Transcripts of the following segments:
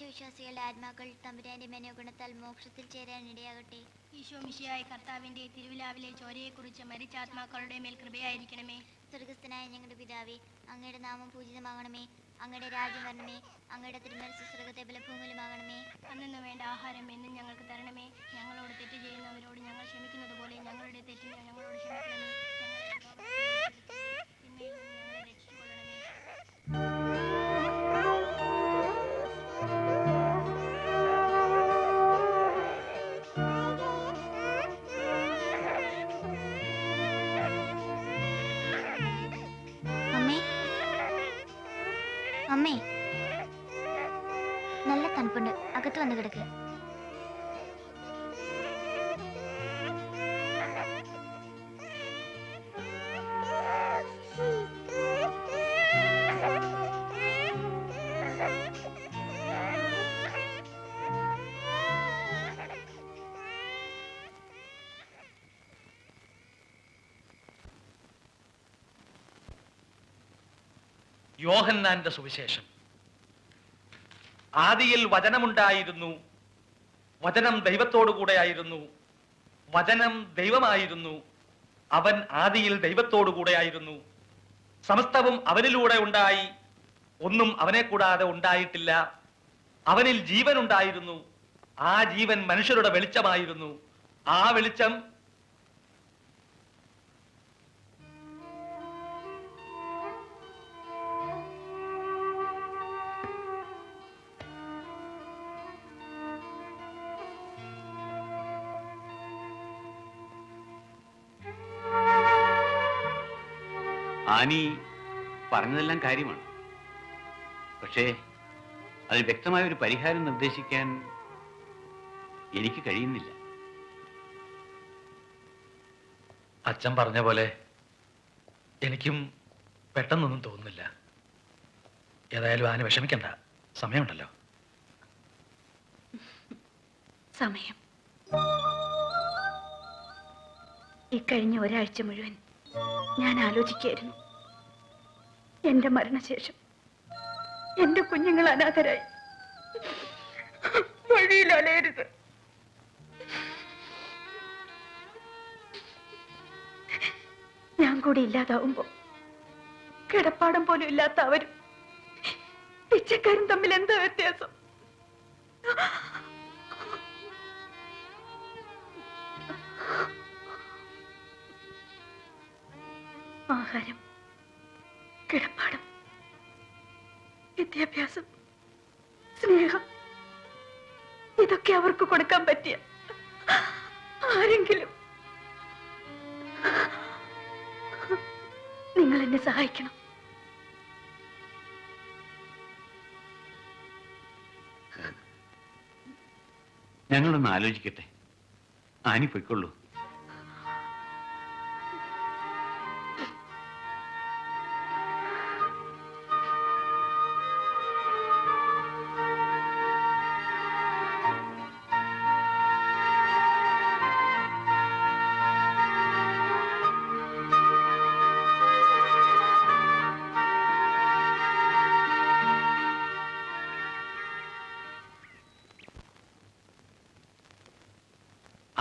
സത്യവിശ്വാസികളുടെ ആത്മാക്കൾ തമ്പുരാന്റെ മനോഗുണത്താൽ മോക്ഷത്തിൽ ചേരാൻ ഇടയാകട്ടെ ഈശോ മിശിയായ കർത്താവിന്റെ തിരുവിലാവിലെ ചോരയെക്കുറിച്ച് മരിച്ച ആത്മാക്കളുടെ മേൽ കൃപയായിരിക്കണമേ. സ്വർഗസ്ഥനായ ഞങ്ങളുടെ പിതാവേ അങ്ങയുടെ നാമം പൂജിതമാകണമേ. അങ്ങയുടെ രാജ്യം വരണമേ. അങ്ങയുടെ തിരുമനസ് സ്വർഗത്തെ ഭൂമിയിലുമാകണമേ അന്നു വേണ്ട ആഹാരം എന്നും ഞങ്ങൾക്ക് തരണമേ. ഞങ്ങളോട് തെറ്റ് ചെയ്യുന്നവരോട് ഞങ്ങൾ ക്ഷമിക്കുന്നത് പോലെ ഞങ്ങളുടെ തെറ്റിനെ ഞങ്ങളോട് ക്ഷമിക്കണമേ. യോഹന്നാന്റെ സുവിശേഷം. ആദിയിൽ വചനമുണ്ടായിരുന്നു. വചനം ദൈവത്തോടു കൂടെയായിരുന്നു വചനം ദൈവമായിരുന്നു. അവൻ ആദിയിൽ ദൈവത്തോടു കൂടെയായിരുന്നു സമസ്തവും അവനിലൂടെ ഉണ്ടായി. ഒന്നും അവനെ കൂടാതെ ഉണ്ടായിട്ടില്ല. അവനിൽ ജീവൻ ഉണ്ടായിരുന്നു ആ ജീവൻ മനുഷ്യരുടെ വെളിച്ചമായിരുന്നു. ആ വെളിച്ചം ആനി പറഞ്ഞതെല്ലാം കാര്യമാണ്. പക്ഷേ അതിന് വ്യക്തമായ ഒരു പരിഹാരം നിർദ്ദേശിക്കാൻ എനിക്ക് കഴിയുന്നില്ല. അച്ഛൻ പറഞ്ഞ പോലെ എനിക്കും പെട്ടെന്നൊന്നും തോന്നുന്നില്ല. ഏതായാലും ആന് വിഷമിക്കണ്ട. സമയമുണ്ടല്ലോ. സമയം. ഇക്കഴിഞ്ഞ ഒരാഴ്ച മുഴുവൻ ഞാൻ ആലോചിക്കായിരുന്നു എന്റെ മരണശേഷം എന്റെ കുഞ്ഞുങ്ങൾ അനാഥരായി. വഴിയിൽ ഞാൻ കൂടി ഇല്ലാതാവുമ്പോ കിടപ്പാടം പോലും ഇല്ലാത്ത അവരും പിച്ചക്കാരും തമ്മിൽ എന്താ വ്യത്യാസം? ആഹാരം കിടപ്പാടം വിദ്യാഭ്യാസം സ്നേഹം ഇതൊക്കെ അവർക്ക് കൊടുക്കാൻ പറ്റിയ ആരെങ്കിലും നിങ്ങൾ എന്നെ സഹായിക്കണം. ഞങ്ങളൊന്ന് ആലോചിക്കട്ടെ. ആനി പൊയ്ക്കൊള്ളൂ.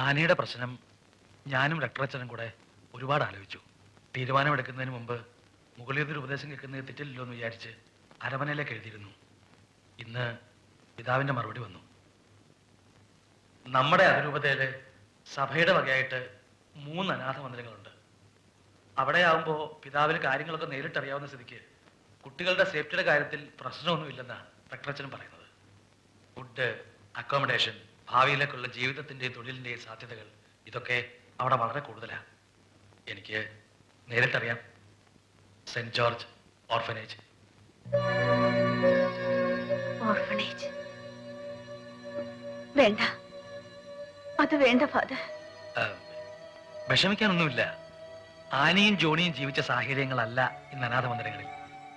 ആനയുടെ പ്രശ്നം ഞാനും രക്തച്ചനും കൂടെ ഒരുപാട് ആലോചിച്ചു. തീരുമാനമെടുക്കുന്നതിന് മുമ്പ് മുകളിൽ ഉപദേശം കേൾക്കുന്നത് തെറ്റില്ലല്ലോ എന്ന് വിചാരിച്ച് അരമനയിലേക്ക് എഴുതിയിരുന്നു. ഇന്ന് പിതാവിന്റെ മറുപടി വന്നു. നമ്മുടെ അതിരൂപതയിൽ സഭയുടെ വകയായിട്ട് മൂന്ന് അനാഥ മന്ദിരങ്ങളുണ്ട്. അവിടെ ആവുമ്പോ പിതാവിന് കാര്യങ്ങളൊക്കെ നേരിട്ടറിയാവുന്ന സ്ഥിതിക്ക് കുട്ടികളുടെ സേഫ്റ്റിയുടെ കാര്യത്തിൽ പ്രശ്നമൊന്നുമില്ലെന്നാണ് രക്തറച്ചനും പറയുന്നത്. ഫുഡ് അക്കോമഡേഷൻ ഭാവിയിലേക്കുള്ള ജീവിതത്തിന്റെയും തൊഴിലിന്റെയും സാധ്യതകൾ ഇതൊക്കെ അവിടെ വളരെ കൂടുതലാണ് എനിക്ക് നേരിട്ടറിയാം. Saint George orphanage. ഓർഫനേജ്. വേണ്ട. അത് വേണ്ട ഫാദർ. വിഷമിക്കാനൊന്നുമില്ല. ആനയും ജോണിയും ജീവിച്ച സാഹചര്യങ്ങളല്ല ഇന്ന് അനാഥ മന്ദിരങ്ങളിൽ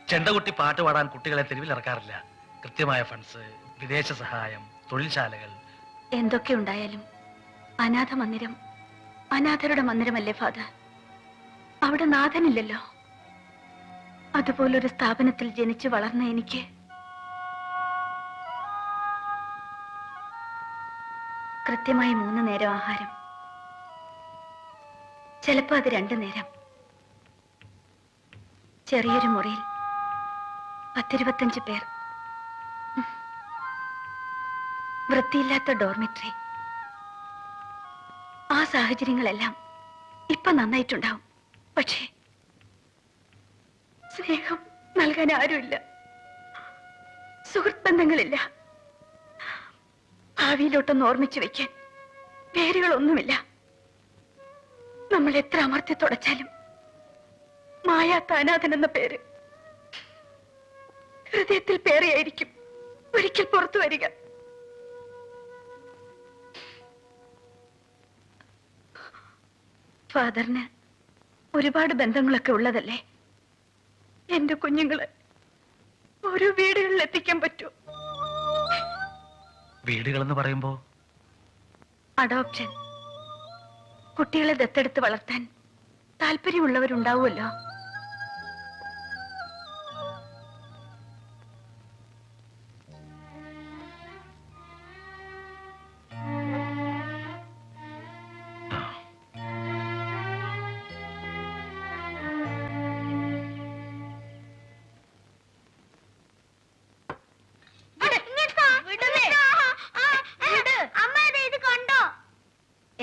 ചെണ്ടകുട്ടി പാട്ട് പാടാൻ കുട്ടികളെ തെരുവിലിറക്കാറില്ല. കൃത്യമായ ഫണ്ട്സ് വിദേശ സഹായം തൊഴിൽശാലകൾ എന്തൊക്കെ ഉണ്ടായാലും അനാഥ മന്ദിരം അനാഥരുടെ മന്ദിരമല്ലേ ഫാദർ? അവിടെ നാഥനില്ലല്ലോ. അതുപോലൊരു സ്ഥാപനത്തിൽ ജനിച്ചു വളർന്ന എനിക്ക് കൃത്യമായി മൂന്ന് നേരം ആഹാരം. ചിലപ്പോൾ അത് രണ്ടു നേരം. ചെറിയൊരു മുറിയിൽ പത്തിരുപത്തഞ്ച് പേർ. വൃത്തിയില്ലാത്ത ഡോർമിറ്ററി ആ സാഹചര്യങ്ങളെല്ലാം ഇപ്പൊ നന്നായിട്ടുണ്ടാവും. പക്ഷേ സ്നേഹം നൽകാൻ ആരുമില്ല. സുഹൃത് ബന്ധങ്ങളില്ല ഭാവിയിലോട്ടൊന്ന് ഓർമ്മിച്ചു വെക്കാൻ പേരുകളൊന്നുമില്ല. നമ്മൾ എത്ര അമർത്തി തുടച്ചാലും മായാത്ത അനാഥൻ എന്ന പേര് ഹൃദയത്തിൽ പേരെയായിരിക്കും ഒരിക്കൽ പുറത്തു വരിക. ഫാദറിന് ഒരുപാട് ബന്ധങ്ങളൊക്കെ ഉള്ളതല്ലേ? എന്റെ കുഞ്ഞുങ്ങളെ ഒരു വീടുകളിൽ എത്തിക്കാൻ പറ്റൂ. വീടുകളെന്ന് പറയുമ്പോ? അഡോപ്ഷൻ. കുട്ടികളെ ദത്തെടുത്ത് വളർത്താൻ താല്പര്യമുള്ളവരുണ്ടാവുമല്ലോ.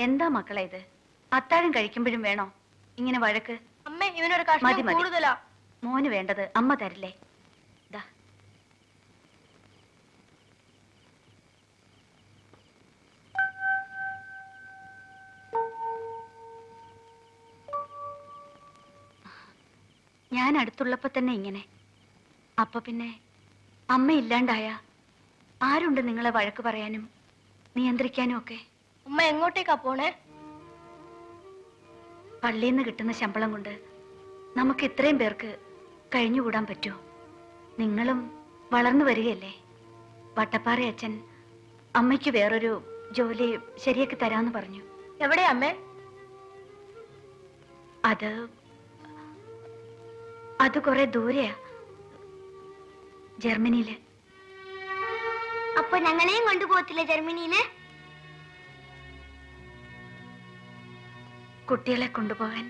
എന്താ മക്കളെ ഇത്? അത്താഴം കഴിക്കുമ്പോഴും വേണോ? ഇങ്ങനെ വഴക്ക്? അമ്മേ ഇവനൊരു മതി, കഷ്ണം മതി. കൂടുതലാ. മോന് വേണ്ടത് അമ്മ തരില്ലേ? ദാ. ഞാൻ അടുത്തുള്ളപ്പോ തന്നെ ഇങ്ങനെ. അപ്പൊ പിന്നെ അമ്മ ഇല്ലാണ്ടായ ആരുണ്ട് നിങ്ങളെ വഴക്ക് പറയാനും നിയന്ത്രിക്കാനും ഒക്കെ? ഉമ്മ എങ്ങോട്ടേക്കാ പോണേ? പള്ളിയിൽ നിന്ന് കിട്ടുന്ന ശമ്പളം കൊണ്ട് നമുക്ക് ഇത്രയും പേർക്ക് കഴിഞ്ഞുകൂടാൻ പറ്റുമോ നിങ്ങളും വളർന്നു വരികയല്ലേ? വട്ടപ്പാറ അച്ഛൻ അമ്മയ്ക്ക് വേറൊരു ജോലി ശരിയാക്കി തരാമെന്ന് പറഞ്ഞു. എവിടെയാ അമ്മേ? അത് അത് കുറെ ദൂരെയാ. ജർമ്മനിയിൽ. അപ്പൊ ഞങ്ങളെയും കൊണ്ടുപോകത്തില്ല ജർമ്മനിയിൽ? കുട്ടികളെ കൊണ്ടുപോകാൻ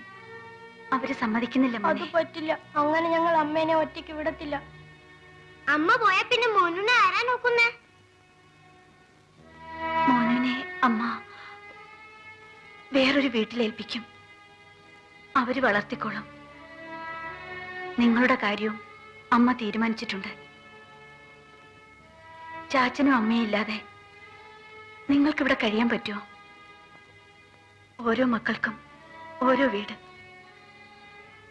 അവർ സമ്മതിക്കുന്നില്ല അത് പറ്റില്ല. അങ്ങനെ ഞങ്ങൾ അമ്മേനെ ഒറ്റയ്ക്ക് വിടത്തില്ല. അമ്മ പോയ പിന്നെ മോനുനെ ആരാ നോക്കുന്നേ? മോനുനെ അമ്മ വേറൊരു വീട്ടിലേൽപ്പിക്കും. അവർ വളർത്തിക്കോളും. നിങ്ങളുടെ കാര്യവും അമ്മ തീരുമാനിച്ചിട്ടുണ്ട്. ചാച്ചനും അമ്മയും ഇല്ലാതെ നിങ്ങൾക്കിവിടെ കഴിയാൻ പറ്റുമോ? ഓരോ മക്കൾക്കും ഓരോ വീട്.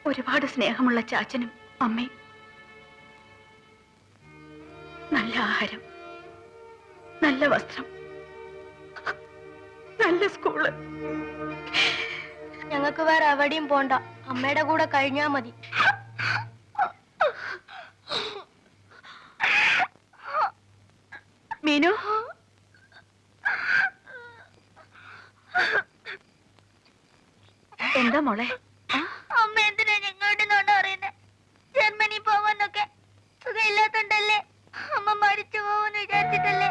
ഒരുപാട് സ്നേഹമുള്ള ചാച്ചനും അമ്മയും. നല്ല ആഹാരം. നല്ല വസ്ത്രം. നല്ല സ്കൂൾ. ഞങ്ങൾക്ക് വേറെ എവിടെയും പോണ്ട. അമ്മയുടെ കൂടെ കഴിഞ്ഞാ മതി. മീനു? എന്താ മോളെ? അമ്മ എന്തിനാ ഞങ്ങളുടെ നോണ്ട പറയുന്നത് ജർമ്മനി പോവാന്നൊക്കെ സുഖമില്ലാത്തോണ്ടല്ലേ അമ്മ മരിച്ചു പോവെന്ന് വിചാരിച്ചിട്ടല്ലേ?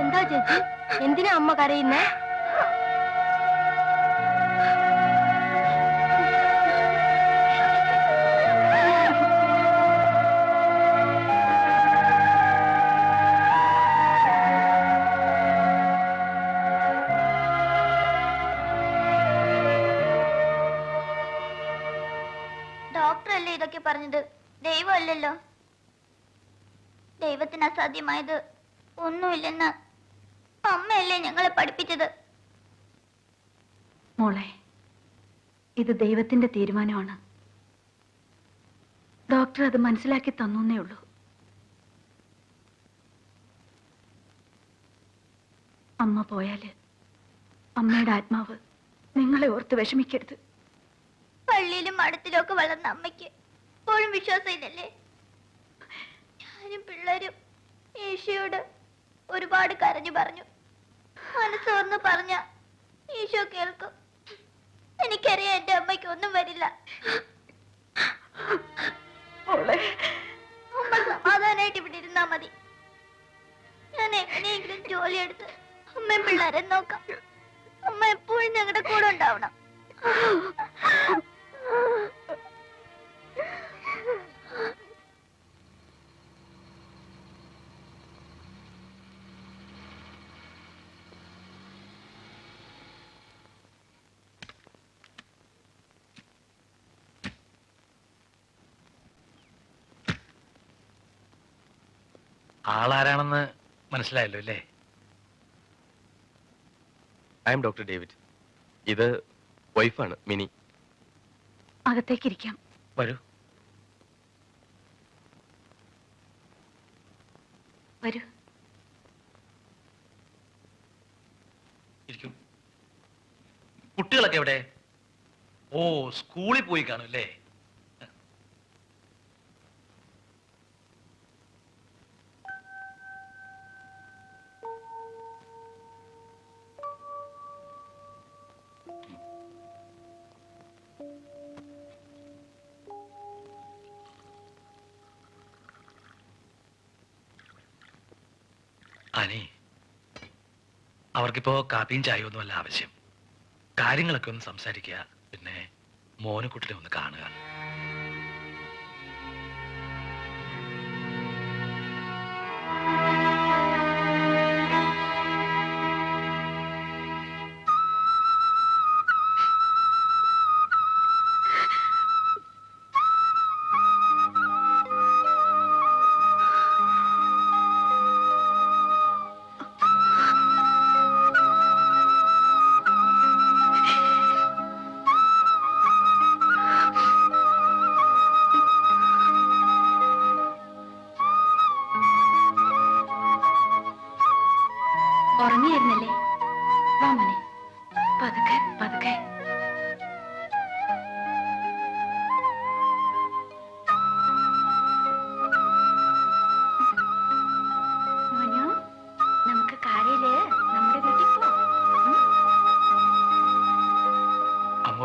എന്താ ചേച്ചി? എന്തിനാ അമ്മ കരയുന്നേ? അല്ലേ ഇതൊക്കെ പറഞ്ഞത്? ദൈവമല്ലല്ലോ. ദൈവത്തിന് അസാധ്യമായത് ഒന്നുമില്ലെന്ന് അമ്മയല്ലേ ഞങ്ങളെ പഠിപ്പിച്ചത്? മോളെ ഇത് ദൈവത്തിന്റെ തീരുമാനമാണ്. ഡോക്ടർ അത് മനസ്സിലാക്കി തന്നേ ഉള്ളൂ. അമ്മ പോയാൽ അമ്മയുടെ ആത്മാവ് നിങ്ങളെ ഓർത്ത് വിഷമിക്കരുത്. പള്ളിയിലും മഠത്തിലും ഒക്കെ വളർന്ന അമ്മയ്ക്ക് ഇപ്പോഴും വിശ്വാസമില്ലല്ലേ ഞാനും പിള്ളേരും ഈശോയോട് ഒരുപാട് കരഞ്ഞു പറഞ്ഞു. മനസ്സോർന്ന് പറഞ്ഞ ഈശോ കേൾക്കും. എനിക്കറിയാം എന്റെ അമ്മയ്ക്ക് ഒന്നും വരില്ല. അമ്മ സമാധാനായിട്ട് ഇവിടെ ഇരുന്നാ മതി. ഞാൻ എങ്ങനെയെങ്കിലും ജോലിയെടുത്ത് അമ്മയും പിള്ളേരെ നോക്കാം. അമ്മ എപ്പോഴും ഞങ്ങളുടെ കൂടെ ഉണ്ടാവണം. ആളാരാണെന്ന് മനസ്സിലായല്ലോ അല്ലേ? I am doctor David. ഇത് വൈഫാണ് മിനി. അകത്തേക്കിരിക്കാം. വരൂ. വരൂ. ഇരിക്കൂ. കുട്ടികളൊക്കെ എവിടെ? ഓ സ്കൂളിൽ പോയി കാണും അല്ലേ? അനി അവർക്കിപ്പോ കാപ്പിയും ചായയും ഒന്നുമല്ല ആവശ്യം. കാര്യങ്ങളൊക്കെ ഒന്ന് സംസാരിക്കുക പിന്നെ മോനുകുട്ടിനെ ഒന്ന് കാണുക.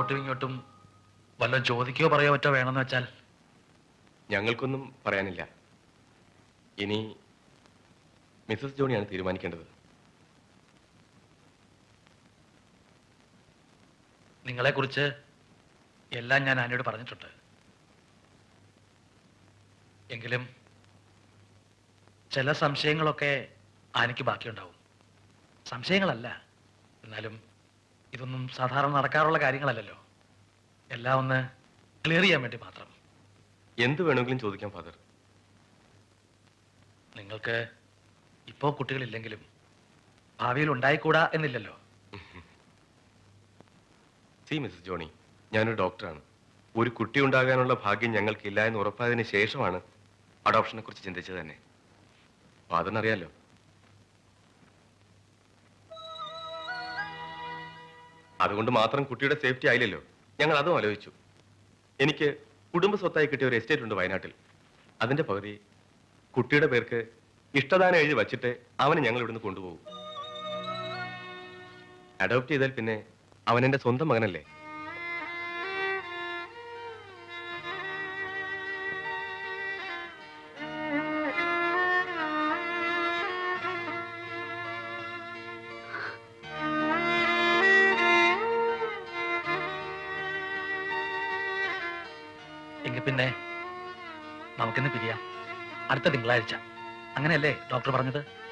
അങ്ങോട്ടും ഇങ്ങോട്ടും വല്ല ചോദിക്കുകയോ പറയോ മറ്റോ വേണമെന്ന് വെച്ചാൽ? ഞങ്ങൾക്കൊന്നും പറയാനില്ല. ഇനി മിസ്സസ് ജോണിയാണ് തീരുമാനിക്കേണ്ടത്. നിങ്ങളെക്കുറിച്ച് എല്ലാം ഞാൻ ആനയോട് പറഞ്ഞിട്ടുണ്ട്. എങ്കിലും ചില സംശയങ്ങളൊക്കെ ആനയ്ക്ക് ബാക്കിയുണ്ടാവും. സംശയങ്ങളല്ല എന്നാലും ഇതൊന്നും സാധാരണ നടക്കാറുള്ള കാര്യങ്ങളല്ലല്ലോ. എല്ലാം ഒന്ന് ക്ലിയർ ചെയ്യാൻ വേണ്ടി മാത്രം. എന്ത് വേണമെങ്കിലും ചോദിക്കാം ഫാദർ നിങ്ങൾക്ക് ഇപ്പോൾ കുട്ടികളില്ലെങ്കിലും ഭാവിയിൽ ഉണ്ടായിക്കൂടാ എന്നില്ലല്ലോ. സി മിസ്സസ് ജോണി ഞാനൊരു ഡോക്ടറാണ് ഒരു കുട്ടി ഉണ്ടാകാനുള്ള ഭാഗ്യം ഞങ്ങൾക്കില്ല എന്ന് ഉറപ്പായതിനു ശേഷമാണ് അഡോപ്ഷനെ കുറിച്ച് ചിന്തിച്ചത് തന്നെ. ഫാദറിനറിയാലോ അതുകൊണ്ട് മാത്രം കുട്ടിയുടെ സേഫ്റ്റി ആയില്ലല്ലോ. ഞങ്ങൾ അതും ആലോചിച്ചു. എനിക്ക് കുടുംബ സ്വത്തായി കിട്ടിയ ഒരു എസ്റ്റേറ്റ് ഉണ്ട് വയനാട്ടിൽ. അതിന്റെ പകുതി കുട്ടിയുടെ പേർക്ക് ഇഷ്ടദാനം എഴുതി വച്ചിട്ട് അവനെ ഞങ്ങൾ ഇവിടുന്ന് കൊണ്ടുപോകും. അഡോപ്റ്റ് ചെയ്താൽ പിന്നെ അവൻ എന്റെ സ്വന്തം മകനല്ലേ? അടുത്ത തിങ്കളാഴ്ച. അങ്ങനെയല്ലേ ഡോക്ടർ പറഞ്ഞത്?